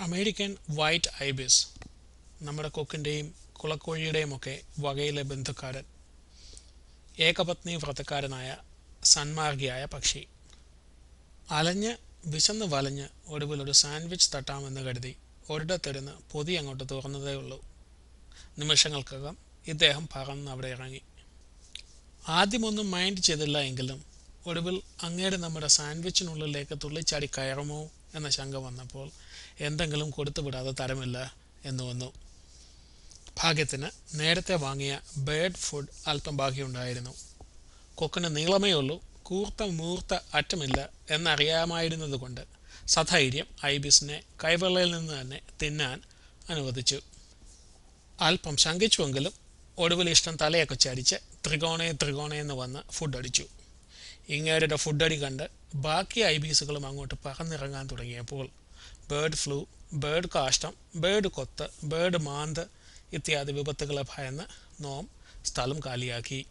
American white Ibis നമ്മുടെ കൊക്കിന്റെയും കുളക്കോഴിയുടെയും ഒക്കെ വകയിലെ ബന്ധുക്കാരൻ. ഏകപത്നി വ്രതക്കാരനായ സന്മാർഗിയായ പക്ഷി. അലഞ്ഞ് വിശന്ന് വലഞ്ഞ് ഒടുവിൽ ഒരു സാൻഡ്വിച്ച് തട്ടാമെന്ന് കരുതി ഒരിടത്തിരുന്ന് പൊതി അങ്ങോട്ട് തുറന്നതേ ഉള്ളൂ. നിമിഷങ്ങൾക്കകം ഇദ്ദേഹം പറന്ന് അവിടെ ഇറങ്ങി. ആദ്യമൊന്നും മൈൻഡ് ചെയ്തില്ല എങ്കിലും ഒടുവിൽ അങ്ങേടെ നമ്മുടെ സാൻഡ്വിച്ചിനുള്ളിലേക്ക് തുള്ളിച്ചാടി കയറുമോ എന്ന ശങ്ക വന്നപ്പോൾ എന്തെങ്കിലും കൊടുത്തു വിടാതെ തരമില്ല എന്ന് വന്നു. ഭാഗ്യത്തിന് നേരത്തെ വാങ്ങിയ ബേഡ് ഫുഡ് അല്പം ബാക്കിയുണ്ടായിരുന്നു. കൊക്കിന് നീളമേ ഉള്ളൂ കൂർത്ത മൂർത്ത അറ്റമില്ല എന്നറിയാമായിരുന്നതുകൊണ്ട് സധൈര്യം ഐബിസിനെ കൈവെള്ളയിൽ നിന്ന് തന്നെ തിന്നാൻ അനുവദിച്ചു. അല്പം ശങ്കിച്ചുവെങ്കിലും ഒടുവിൽ ഇഷ്ടം തലയൊക്കെ ചരിച്ച് ത്രികോണേ ത്രികോണേ എന്ന് വന്ന് ഫുഡ് അടിച്ചു. ഇങ്ങേരുടെ ഫുഡടി കണ്ട് ബാക്കി ഐബീസുകളും അങ്ങോട്ട് പറന്നിറങ്ങാൻ തുടങ്ങിയപ്പോൾ ബേർഡ് ഫ്ലൂ ബേർഡ് കാഷ്ടം ബേർഡ് കൊത്ത് ബേർഡ് മാന്ത് ഇത്യാദി വിപത്തുകളെ ഭയന്ന് നോം സ്ഥലം കാലിയാക്കി.